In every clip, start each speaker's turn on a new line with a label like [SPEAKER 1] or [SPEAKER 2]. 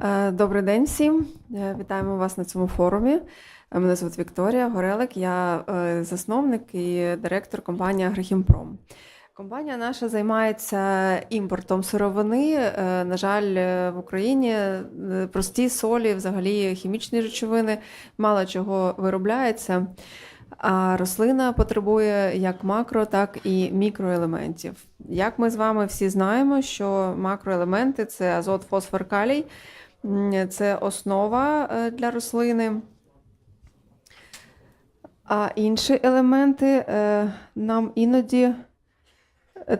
[SPEAKER 1] Е, Добрий день всім. Е, Вітаємо вас на цьому форумі. Е, Мене звуть Вікторія Горелик, я засновник і директор компанії Агрохімпром. Компанія наша займається імпортом сировини. На жаль, в Україні прості солі, взагалі хімічні речовини, мало чого виробляється. А рослина потребує як макро, так і мікроелементів. Як ми з вами всі знаємо, що макроелементи це азот, фосфор, калій, це основа е, для рослини. А інші елементи е, нам іноді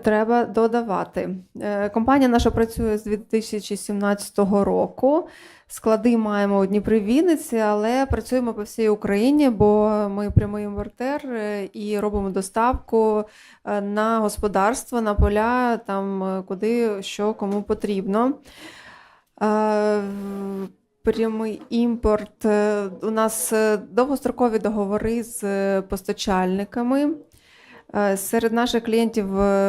[SPEAKER 1] треба додавати. Е, Компанія наша працює з 2017 року. Склади маємо у Дніпрі Вінниці, але працюємо по всій Україні, бо ми прямий імпортер е, і робимо доставку е, на господарство, на поля, там е, куди що кому потрібно. Е, Прямий імпорт. е, У нас е, довгострокові договори з постачальниками. Серед наших клієнтів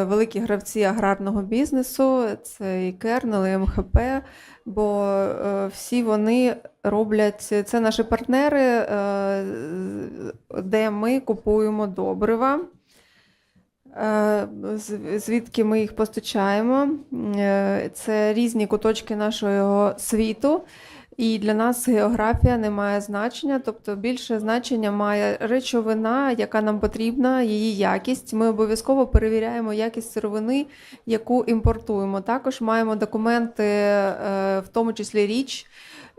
[SPEAKER 1] великі гравці аграрного бізнесу, це і Кернел, і МХП, бо всі вони роблять це наші партнери, де ми купуємо добрива. Е, Звідки ми їх постачаємо? Е, Це різні куточки нашого світу. І для нас географія не має значення, тобто більше значення має речовина, яка нам потрібна, її якість. Ми обов'язково перевіряємо якість сировини, яку імпортуємо. Також маємо документи, е, в тому числі річ.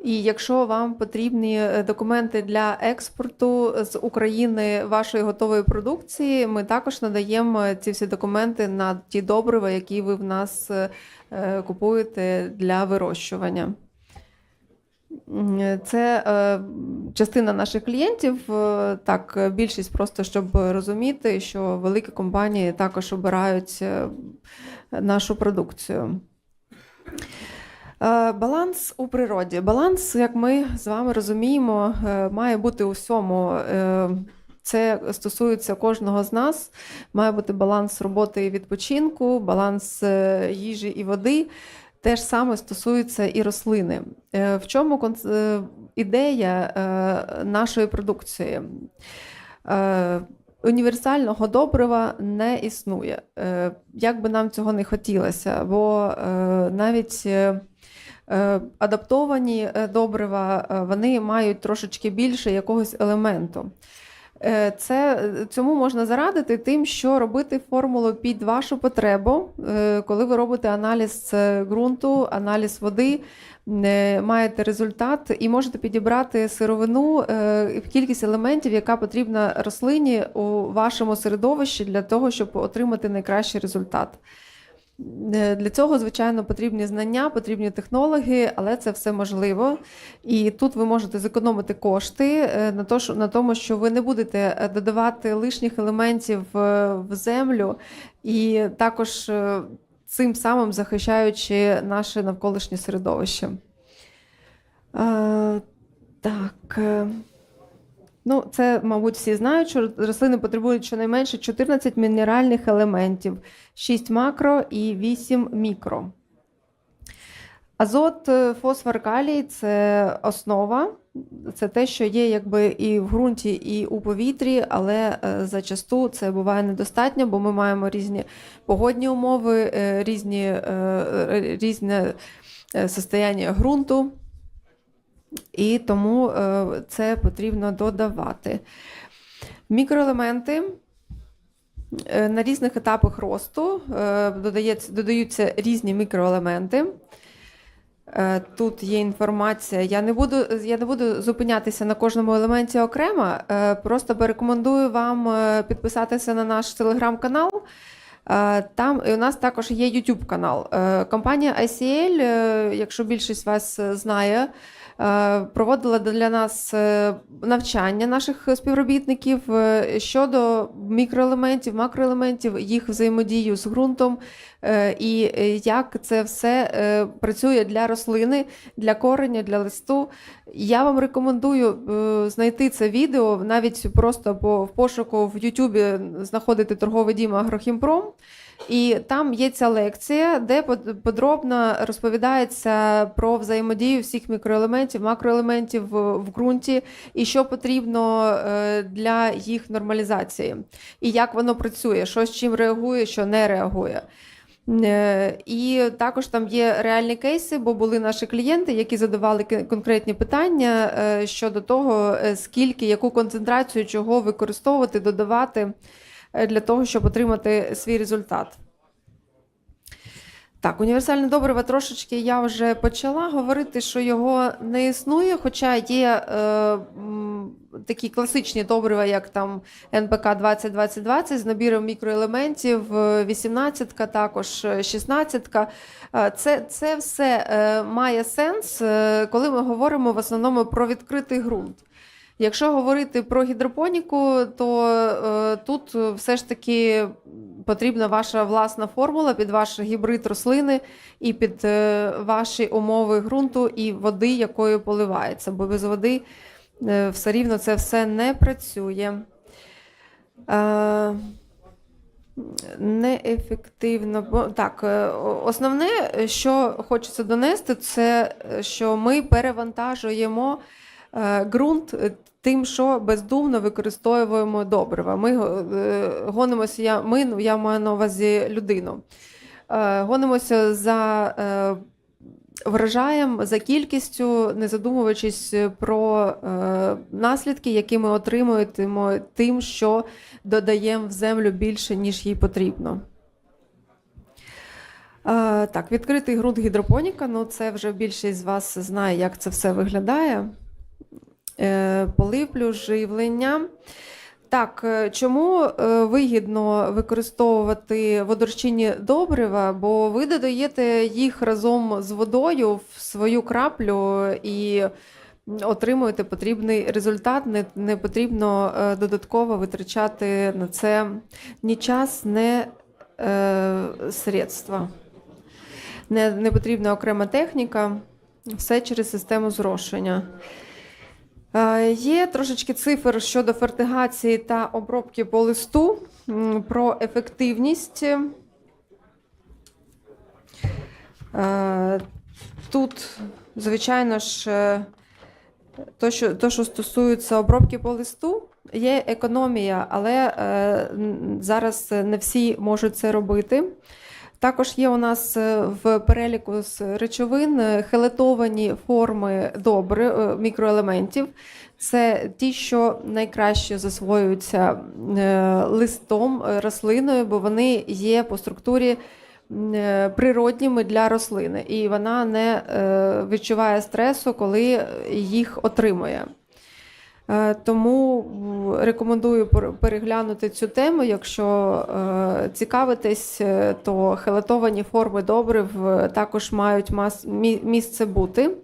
[SPEAKER 1] І якщо вам потрібні е, документи для експорту з України вашої готової продукції, ми також надаємо ці всі документи на ті добрива, які ви в нас е, е, купуєте для вирощування. Це е, частина наших клієнтів. е, Так, е, більшість просто щоб розуміти, що великі компанії також обирають е, нашу продукцію. Е, Баланс у природі. Баланс, як ми з вами розуміємо, е, має бути у всьому. Е, Це стосується кожного з нас. Має бути баланс роботи і відпочинку, баланс їжі і води. Те ж саме стосується і рослини. В чому ідея нашої продукції? Універсального добрива не існує. Як би нам цього не хотілося, бо навіть адаптовані е, добрива е, вони мають трошечки більше якогось елементу. Е, Це, цьому можна зарадити тим, що робити формулу під вашу потребу, Е, коли ви робите аналіз е, ґрунту, аналіз води, е, маєте результат і можете підібрати сировину, е, кількість елементів, яка потрібна рослині у вашому середовищі для того, щоб отримати найкращий результат. Е, Для цього, звичайно, потрібні знання, потрібні технології, але це все можливо. І тут ви можете зекономити кошти е, на, то, що, на тому, що ви не будете е, додавати лишніх елементів в землю, і також цим самим захищаючи наше навколишнє середовище. Так. Ну, це, мабуть, всі знають, що рослини потребують щонайменше 14 мінеральних елементів, 6 макро і 8 мікро. Азот, е, фосфор, калій це основа, це те, що є якби і в ґрунті, і у повітрі, але е, зачасту це буває недостатньо, бо ми маємо різні погодні умови, е, різні, різне состояння ґрунту, і тому е, це потрібно додавати. Мікроелементи. Е, На різних етапах росту е, додаються різні мікроелементи. Тут є інформація. Я не буду, я не буду зупинятися на кожному елементі окремо. Просто порекомендую вам підписатися на наш телеграм-канал. Там і у нас також є YouTube канал. Компанія ICL, якщо більшість вас знає, проводила для нас е, навчання наших співробітників е, щодо мікроелементів, макроелементів, їх взаємодію з ґрунтом е, і е, як це все е, працює для рослини, для кореня, для листу. Я вам рекомендую е, знайти це відео навіть просто по пошуку в Ютубі знаходити торговий дім Агрохімпром. І там є ця лекція, де подробно розповідається про взаємодію всіх мікроелементів, макроелементів в, ґрунті і що потрібно е, для їх нормалізації, і як воно працює, що з чим реагує, що не реагує. Е, І також там є реальні кейси, бо були наші клієнти, які задавали конкретні питання е, щодо того, скільки, яку концентрацію чого використовувати, додавати для того, щоб отримати свій результат. Так, універсальне добриво трошечки я вже почала говорити, що його не існує, хоча є е, такі класичні добрива, як там НПК 2020 з набіром мікроелементів, 18 також 16 Це, це все е, має сенс, е, коли ми говоримо в основному про відкритий ґрунт. Якщо говорити про гідропоніку, то е, тут все ж таки потрібна ваша власна формула під ваш гібрид рослини і під е, ваші умови ґрунту і води, якою поливається, бо без води е, все рівно це все не працює. Е, Неефективно. Так, е, основне, що хочеться донести, це е, що ми перевантажуємо ґрунт е, тим, що бездумно використовуємо добрива. Ми е, гонимося, я, ми, ну, я маю на увазі людину. Е, Гонимося за е, врожаєм, за кількістю, не задумуючись про е, наслідки, які ми отримуємо тим, що додаємо в землю більше, ніж їй потрібно. Е, Так, відкритий ґрунт гідропоніка. Ну, це вже більшість з вас знає, як це все виглядає. Е, Полив живлення. Так, е, чому е, вигідно використовувати водорозчинні добрива? Бо ви додаєте їх разом з водою в свою краплю і отримуєте потрібний результат. Не, не потрібно додатково витрачати на це ні час, ні е, средства. Не, не потрібна окрема техніка, все через систему зрошення. Е, Є трошечки цифр щодо фертигації та обробки по листу про ефективність. Е, Тут, звичайно ж, е, то, що, то, що стосується обробки по листу, є економія, але зараз не всі можуть це робити. Також є у нас е, в переліку з речовин е, хелетовані форми добри, е, мікроелементів. Це ті, що найкраще засвоюються листом, рослиною, бо вони є по структурі природніми для рослини, і вона не відчуває стресу, коли їх отримує. Е, Тому рекомендую переглянути цю тему. Якщо е, цікавитесь, е, то хелатовані форми добрив також мають місце бути.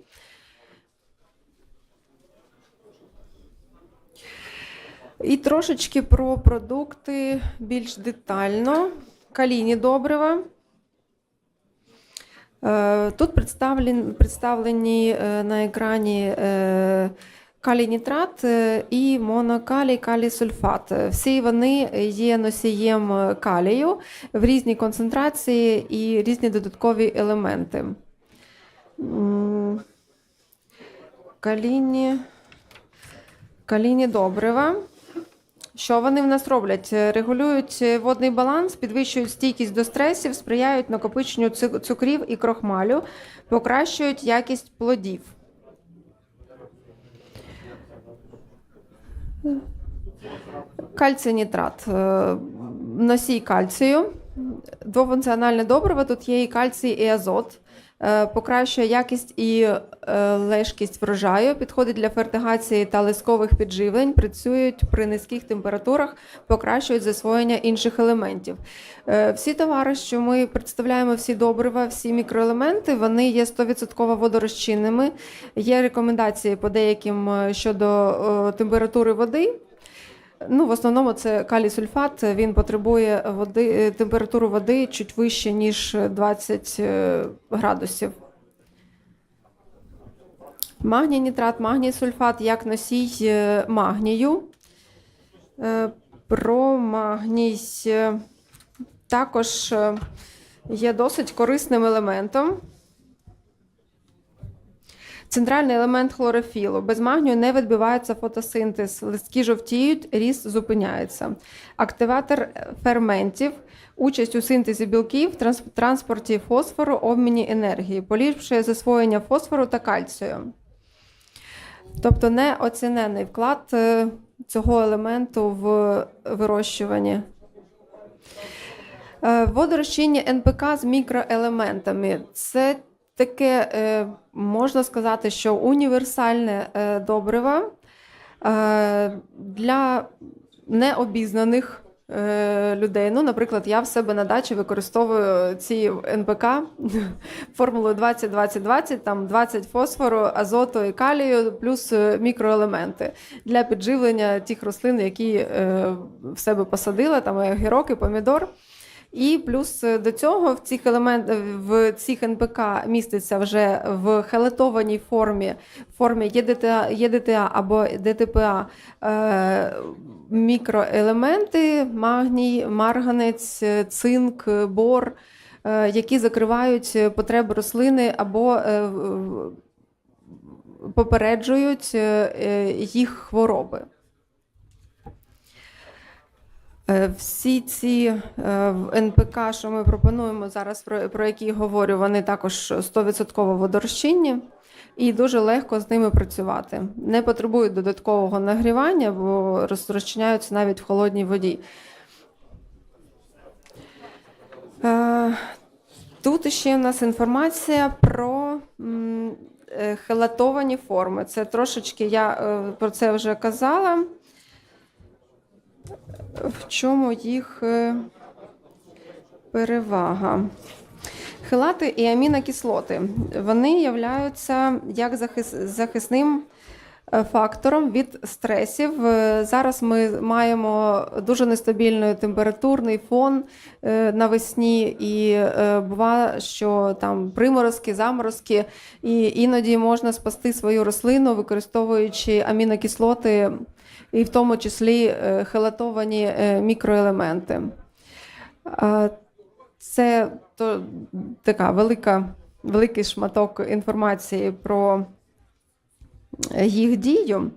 [SPEAKER 1] І трошечки про продукти більш детально. Калійні добрива. Тут представлені, на екрані калій-нітрат е, і монокалій калій-сульфат. Всі вони є носієм калію в різній концентрації і різні додаткові елементи. М, Калійні, калійні добрива. Що вони в нас роблять? Регулюють водний баланс, підвищують стійкість до стресів, сприяють накопиченню цукрів і крохмалю, покращують якість плодів. Кальцінітрат. нітрат. Носій кальцію. Двофункціональне добриво. Тут є і кальцій, і азот. Е, Покращує якість і е, лежкість врожаю, підходить для фертигації та лискових підживлень, працюють при низьких температурах, покращують засвоєння інших елементів. Е, Всі товари, що ми представляємо, всі добрива, всі мікроелементи, вони є 100% водорозчинними. Є рекомендації по деяким щодо температури води. Ну, в основному це калій сульфат. Він потребує води, е, температуру води чуть вище, ніж 20 е, градусів. Магній нітрат, магній сульфат як носій е, магнію. Про магній. також є досить корисним елементом. Центральний елемент хлорофілу. Без магнію не відбувається фотосинтез, листки жовтіють, ріст зупиняється. Активатор ферментів, участь у синтезі білків, транс- транспорті фосфору, обміні енергії, поліпшує засвоєння фосфору та кальцію. Тобто неоцінений вклад е, цього елементу в вирощуванні. Е, Водорозчинні НПК з мікроелементами. Це таке, е, можна сказати, що універсальне е, добриво е, для необізнаних людей. Ну, наприклад, я в себе на дачі використовую ці НПК формулою 20-20-20, там 20 фосфору, азоту і калію, плюс мікроелементи для підживлення тих рослин, які в себе посадила, там і огірок, і помідор. І плюс е, до цього в цих елемент в цих НПК міститься вже в хелетованій формі, формі ЄДТА, ЄДТА або ДТПА е, мікроелементи, магній, марганець, е, цинк, е, бор, е, які закривають е, потреби рослини або е, попереджують е, е, їх хвороби. Е, Всі ці е, НПК, що ми пропонуємо зараз, про, які говорю, вони також 100% водорозчинні і дуже легко з ними працювати. Не потребують додаткового нагрівання, бо роз- розчиняються навіть в холодній воді. Е, Тут ще в нас інформація про хелатовані форми. Це трошечки я про це вже казала в чому їх е, перевага. Хилати і амінокислоти вони являються як захис, захисним е, фактором від стресів. Е, Зараз ми маємо дуже нестабільний температурний фон навесні, і буває, що там приморозки, заморозки, і іноді можна спасти свою рослину, використовуючи амінокислоти і в тому числі е, хелатовані е, мікроелементи. Це то, така велика, великий шматок інформації про їх дію.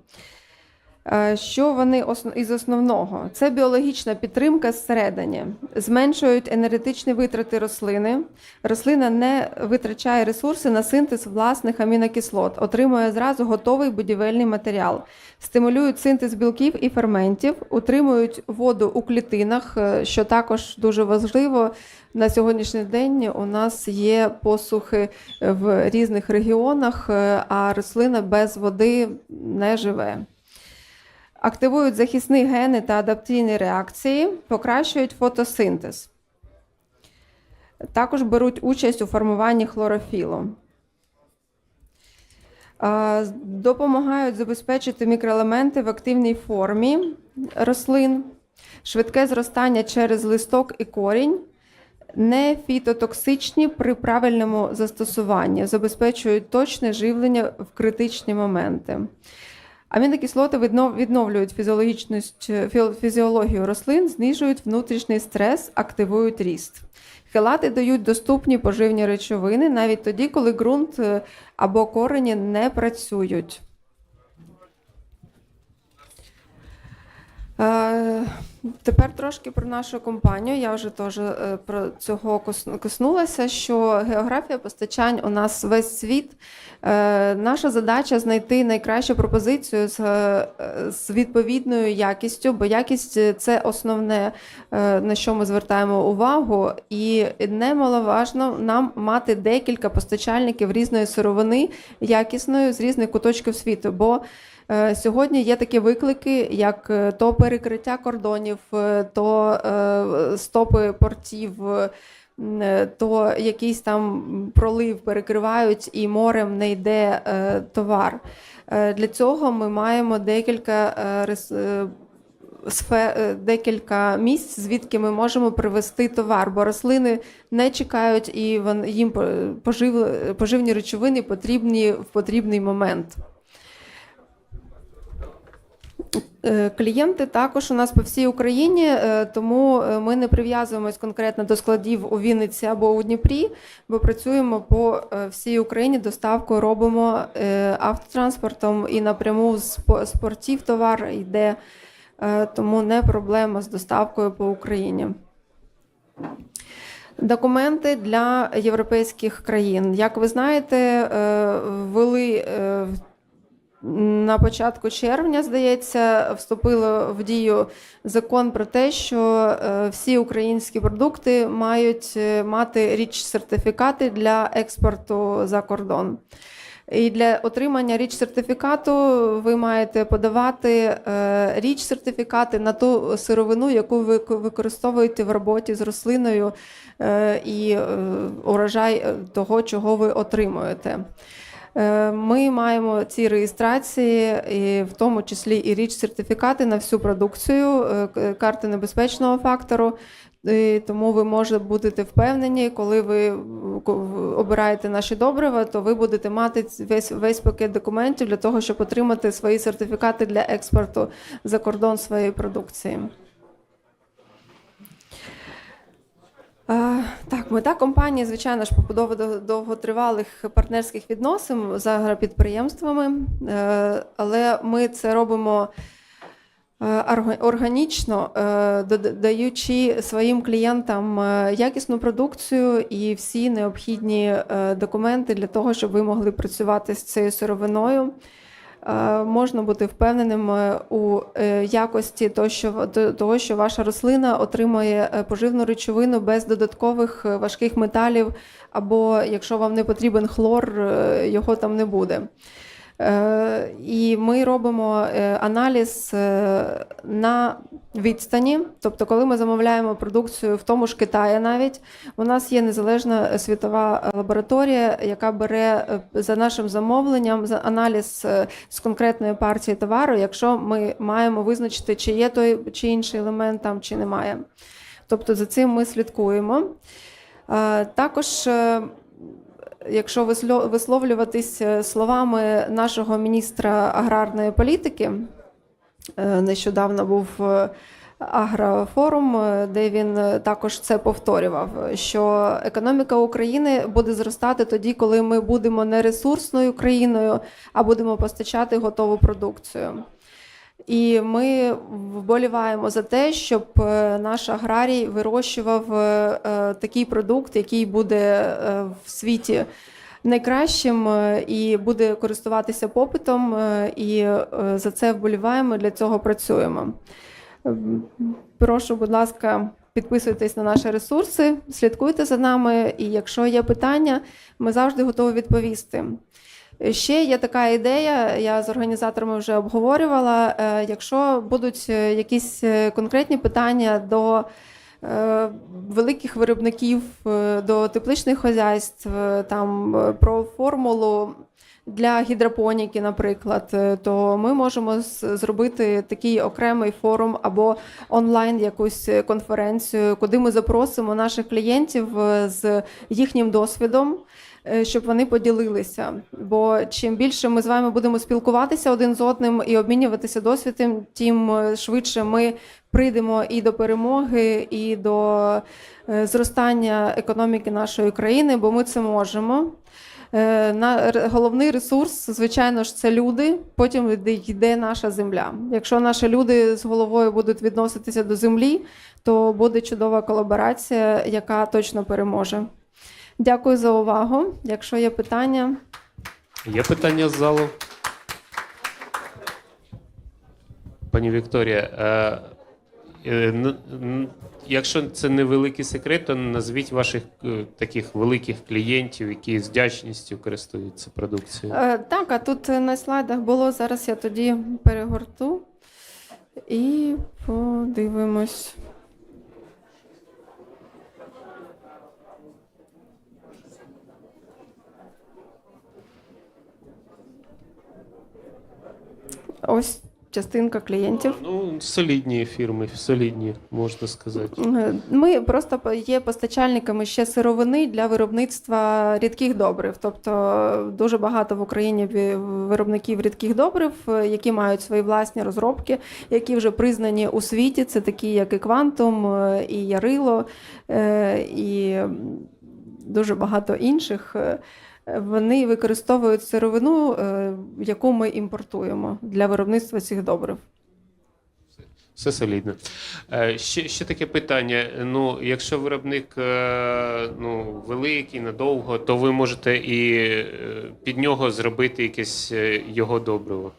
[SPEAKER 1] Е, Що вони із основного? Це біологічна підтримка зсередині, зменшують енергетичні витрати рослини. Рослина не витрачає ресурси на синтез власних амінокислот, отримує зразу готовий будівельний матеріал, стимулюють синтез білків і ферментів, утримують воду у клітинах, е, що також дуже важливо. На сьогоднішній день у нас є посухи в різних регіонах, е, а рослина без води не живе. Активують захисні гени та адаптивні реакції, покращують фотосинтез. Також беруть участь у формуванні хлорофілу. Допомагають забезпечити мікроелементи в активній формі рослин, швидке зростання через листок і корінь, не фітотоксичні при правильному застосуванні, забезпечують точне живлення в критичні моменти. Амінокислоти віднов- відновлюють фізіологічність, фі- фізіологію рослин, знижують внутрішній стрес, активують ріст. Хелати дають доступні поживні речовини навіть тоді, коли ґрунт е, або корені не працюють. Тепер трошки про нашу компанію. Я вже теж е, про цього кос- коснулася, що географія постачань у нас весь світ. Е, Наша задача знайти найкращу пропозицію з, е, відповідною якістю, бо якість це основне, на що ми звертаємо увагу. І немаловажно нам мати декілька постачальників різної сировини, якісної з різних куточків світу. Бо Сьогодні є такі виклики, як е, то перекриття кордонів, е, то е, стопи портів, е, е, то якийсь там пролив перекривають і морем не йде е, товар. Е, Для цього ми маємо декілька е, е, е, декілька місць, звідки ми можемо привезти товар, бо рослини не чекають і їм по- пожив- поживні речовини потрібні в потрібний момент. Е, Клієнти також у нас по всій Україні, е, тому е, ми не прив'язуємось конкретно до складів у Вінниці або у Дніпрі, бо працюємо по всій Україні. Доставку робимо автотранспортом і напряму з по- з портів товар йде, тому не проблема з доставкою по Україні. Документи для європейських країн. Як ви знаєте, ввели на початку червня, здається, вступило в дію закон про те, що е, всі українські продукти мають е, мати річ сертифікати для експорту за кордон. І для отримання річ сертифікату ви маєте подавати е, річ сертифікати на ту сировину, яку ви використовуєте в роботі з рослиною і урожай того, чого ви отримуєте. Е, Ми маємо ці реєстрації, і в тому числі і річ сертифікати на всю продукцію, е, карти небезпечного фактору. І тому ви можете будете впевнені, коли ви обираєте наші добрива, то ви будете мати весь весь пакет документів для того, щоб отримати свої сертифікати для експорту за кордон своєї продукції. Е, Так, мета компанії, звичайно ж, побудова до- довготривалих партнерських відносин з агропідприємствами, е, але ми це робимо е, органічно, е, дода- даючи своїм клієнтам е, якісну продукцію і всі необхідні е, документи для того, щоб ви могли працювати з цією сировиною. Е, Можна бути впевненим у е, якості того, що ваша рослина отримує е, поживну речовину без додаткових важких металів, або якщо вам не потрібен хлор, його там не буде. Е, І ми робимо е, аналіз е, на відстані. Тобто, коли ми замовляємо продукцію в тому ж Китаї, навіть у нас є незалежна світова лабораторія, яка бере за нашим замовленням за аналіз з конкретної партії товару, якщо ми маємо визначити, чи є той чи інший елемент там, чи немає. Тобто за цим ми слідкуємо. Також якщо висло- висловлюватись е, словами нашого міністра аграрної політики, е, нещодавно був е, агрофорум, де він також це повторював, що економіка України буде зростати тоді, коли ми будемо не ресурсною країною, а будемо постачати готову продукцію. І ми вболіваємо за те, щоб е, наш аграрій вирощував е, е, такий продукт, який буде в світі найкращим і буде користуватися попитом. І за це вболіваємо, для цього працюємо. Прошу, будь ласка, підписуйтесь на наші ресурси, слідкуйте за нами, і якщо є питання, ми завжди готові відповісти. Ще є така ідея, я з організаторами вже обговорювала. е, Якщо будуть е, якісь е, конкретні питання до великих виробників, до тепличних хозяйств, там про формулу для гідропоніки, наприклад, то ми можемо зробити такий окремий форум або онлайн якусь конференцію, куди ми запросимо наших клієнтів з їхнім досвідом щоб вони поділилися. Бо чим більше ми з вами будемо спілкуватися один з одним і обмінюватися досвідом, тим е, швидше ми прийдемо і до перемоги, і до е, зростання економіки нашої країни, бо ми це можемо. Е, На головний ресурс, звичайно ж, це люди. Потім йде наша земля. Якщо наші люди з головою будуть відноситися до землі, то буде чудова колаборація, яка точно переможе. Дякую за увагу. Якщо є питання,
[SPEAKER 2] Є питання з залу? Пані Вікторія, е, е, якщо це не великий секрет, то назвіть ваших е, таких великих клієнтів, які з вдячністю користуються продукцією.
[SPEAKER 1] Так, а тут на слайдах було. Зараз я тоді перегорту і подивимось. Ось частинка клієнтів.
[SPEAKER 2] Ну, солідні фірми, солідні, можна сказати.
[SPEAKER 1] Е, Ми просто є постачальниками ще сировини для виробництва рідких добрив. Тобто е, дуже багато в Україні виробників рідких добрив, е, які мають свої власні розробки, які вже признані у світі. Це такі, як і Квантум, і Ярило, і дуже багато інших. Вони використовують сировину, е, яку ми імпортуємо для виробництва цих добрив.
[SPEAKER 2] Все солідно. Е, Ще, ще таке питання. Ну, якщо виробник е, ну, великий, надовго, то ви можете і під нього зробити якесь його добриво.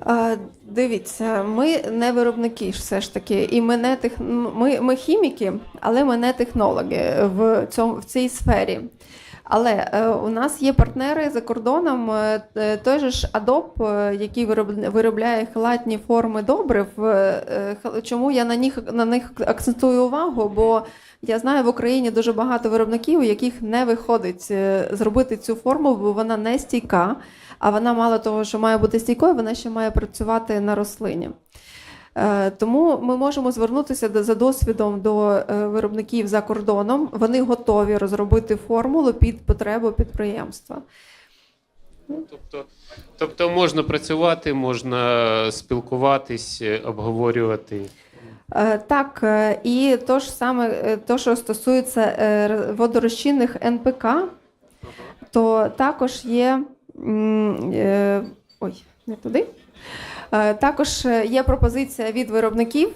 [SPEAKER 1] А, Дивіться, ми не виробники ж все ж таки, і ми не тех... ми, ми хіміки, але ми не технологи в цьому в цій сфері. Але е, у нас є партнери за кордоном. е, е, той же ж е, який вироб- виробляє халатні форми добрив. Чому я на них на них акцентую увагу? Бо я знаю в Україні дуже багато виробників, у яких не виходить зробити цю форму, бо вона не стійка. А вона мало того, що має бути стійкою, вона ще має працювати на рослині. Е, Тому ми можемо звернутися за досвідом до е, виробників за кордоном. Вони готові розробити формулу під потребу підприємства.
[SPEAKER 2] Тобто, тобто можна працювати, можна спілкуватись, е, обговорювати.
[SPEAKER 1] Так, і то ж саме, то, що стосується водорозчинних НПК, то також є. Ой, не туди. Е, Також е, є пропозиція від виробників.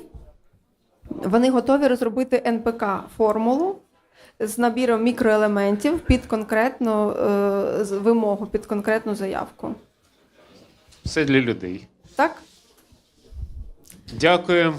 [SPEAKER 1] Вони готові розробити НПК формулу з набіром мікроелементів під конкретну е, вимогу, під конкретну заявку.
[SPEAKER 2] Все для людей.
[SPEAKER 1] Так?
[SPEAKER 2] Дякую.